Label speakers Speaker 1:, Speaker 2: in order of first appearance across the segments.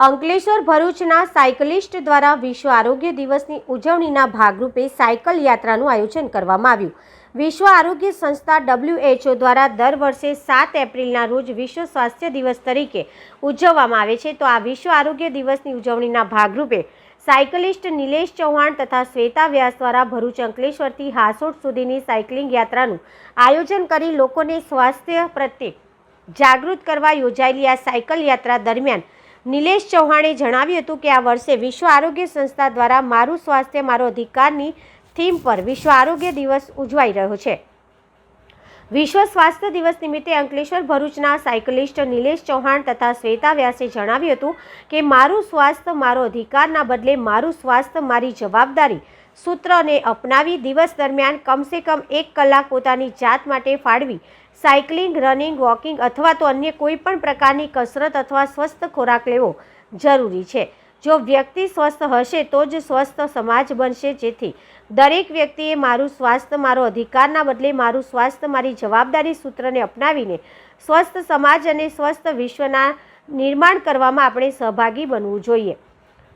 Speaker 1: અંકલેશ્વર ભરૂચના સાયકલિસ્ટ દ્વારા વિશ્વ આરોગ્ય દિવસની ઉજવણીના ભાગરૂપે સાયકલ યાત્રાનું આયોજન કરવામાં આવ્યું. વિશ્વ આરોગ્ય સંસ્થા ડબલ્યુએચઓ દ્વારા દર વર્ષે સાત એપ્રિલના રોજ વિશ્વ સ્વાસ્થ્ય દિવસ તરીકે ઉજવવામાં આવે છે. તો આ વિશ્વ આરોગ્ય દિવસની ઉજવણીના ભાગરૂપે સાયકલિસ્ટ નિલેશ ચૌહાણ તથા શ્વેતા વ્યાસ દ્વારા ભરૂચ અંકલેશ્વરથી હાસોટ સુધીની સાયકલિંગ યાત્રાનું આયોજન કરી લોકોને સ્વાસ્થ્ય પ્રત્યે જાગૃત કરવા યોજાયેલી આ સાયકલ યાત્રા દરમિયાન નિલેશ ચૌહાણે જણાવ્યું હતું કે આ વર્ષે વિશ્વ આરોગ્ય સંસ્થા દ્વારા મારું સ્વાસ્થ્ય, મારો અધિકારની થીમ પર વિશ્વ આરોગ્ય દિવસ ઉજવાઈ રહ્યો છે. વિશ્વ સ્વાસ્થ્ય દિવસ નિમિત્તે અંકલેશ્વર ભરૂચના સાયકલિસ્ટ નિલેશ ચૌહાણ તથા શ્વેતા વ્યાસે જણાવ્યું હતું કે, મારું સ્વાસ્થ્ય, મારો અધિકારના બદલે મારું સ્વાસ્થ્ય, મારી જવાબદારી સૂત્રને અપનાવી દિવસ દરમિયાન કમસે કમ એક કલાક પોતાની જાત માટે ફાળવી. સાયકલિંગ, રનિંગ, વોકિંગ અથવા તો અન્ય કોઈ પણ પ્રકારની કસરત અથવા સ્વસ્થ ખોરાક લેવો જરૂરી છે. જો વ્યક્તિ સ્વસ્થ હશે તો જ સ્વસ્થ સમાજ બનશે જેથી દરેક વ્યક્તિએ મારું સ્વાસ્થ્ય, મારો અધિકારના બદલે મારું સ્વાસ્થ્ય, મારી જવાબદારી સૂત્રને અપનાવીને સ્વસ્થ સમાજ અને સ્વસ્થ વિશ્વના નિર્માણ કરવામાં આપણે સહભાગી બનવું જોઈએ.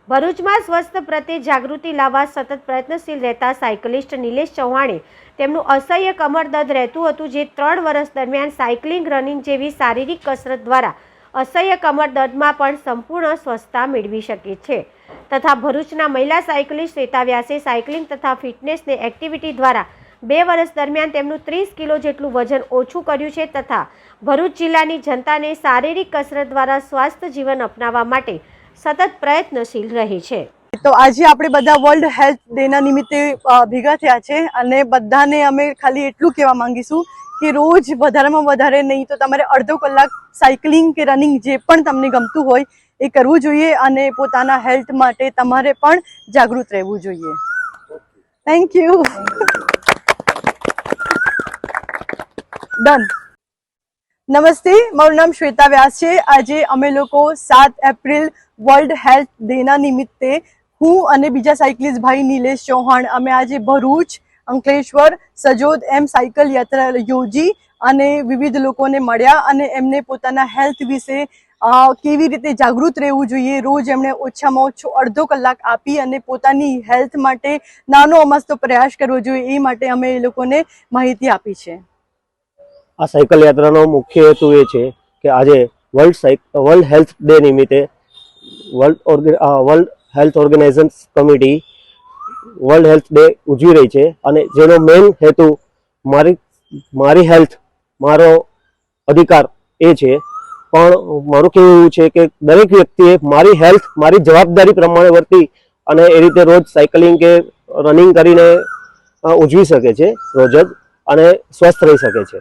Speaker 1: ભરૂચમાં સ્વસ્થ પ્રત્યે જાગૃતિ લાવવા સતત પ્રયત્નશીલ રહેતા સાયકલિસ્ટ નિલેશ ચૌહાણે તેમનું અસહ્ય કમર દર્દ રહેતું હતું જે ત્રણ વર્ષ દરમિયાન સાયકલિંગ રનિંગ જેવી શારીરિક કસરત દ્વારા અસહ્ય કમર દર્દમાં પણ સંપૂર્ણ સ્વસ્થતા મેળવી શકે છે. તથા ભરૂચના મહિલા સાયકલિસ્ટ શ્વેતા વ્યાસે સાયકલિંગ તથા ફિટનેસને એક્ટિવિટી દ્વારા બે વર્ષ દરમિયાન તેમનું ત્રીસ કિલો જેટલું વજન ઓછું કર્યું છે તથા ભરૂચ જિલ્લાની જનતાને શારીરિક કસરત દ્વારા સ્વાસ્થ્ય જીવન અપનાવવા માટે સતત પ્રયત્નશીલ રહે છે.
Speaker 2: તો આજે આપણે બધા વર્લ્ડ હેલ્થ ડેના નિમિત્તે ભેગા થયા છે અને બધાને અમે ખાલી એટલું કહેવા માંગીશું કે રોજ વધારેમાં વધારે નહીં તો તમારે અડધો કલાક સાયકલિંગ કે રનિંગ જે પણ તમને ગમતું હોય એ કરવું જોઈએ અને પોતાના હેલ્થ માટે તમારે પણ જાગૃત રહેવું જોઈએ. થેન્ક યુ ડન નમસ્તે, મારું નામ શ્વેતા વ્યાસ છે. આજે અમે લોકો સાત એપ્રિલ વર્લ્ડ હેલ્થ ડેના નિમિત્તે હું અને બીજા સાયકલિસ્ટ ભાઈ નિલેશ ચૌહાણ અમે આજે ભરૂચ, અંકલેશ્વર, સજોદ એમ સાયકલ યાત્રા યોજી અને વિવિધ લોકોને મળ્યા અને એમને પોતાના હેલ્થ વિશે કેવી રીતે જાગૃત રહેવું જોઈએ, રોજ એમણે ઓછામાં ઓછો અડધો કલાક આપી અને પોતાની હેલ્થ માટે નાનો અમસ્તો પ્રયાસ કરવો જોઈએ એ માટે અમે એ લોકોને માહિતી આપી છે.
Speaker 3: આ સાયકલ યાત્રાનો મુખ્ય હેતુ એ છે કે આજે વર્લ્ડ સાઇક વર્લ્ડ હેલ્થ ડે નિમિત્તે world ઓર્ગે world health organisation committee world health day ઉજવી રહી છે અને જેનો મેઇન હેતુ મારી મારી હેલ્થ મારો અધિકાર એ છે. પણ મારું કહેવું એવું છે કે દરેક વ્યક્તિએ મારી હેલ્થ મારી જવાબદારી પ્રમાણે વર્તી અને એ રીતે રોજ સાયકલિંગ કે રનિંગ કરીને ઉજવી શકે છે, રોજ જ અને સ્વસ્થ રહી શકે છે.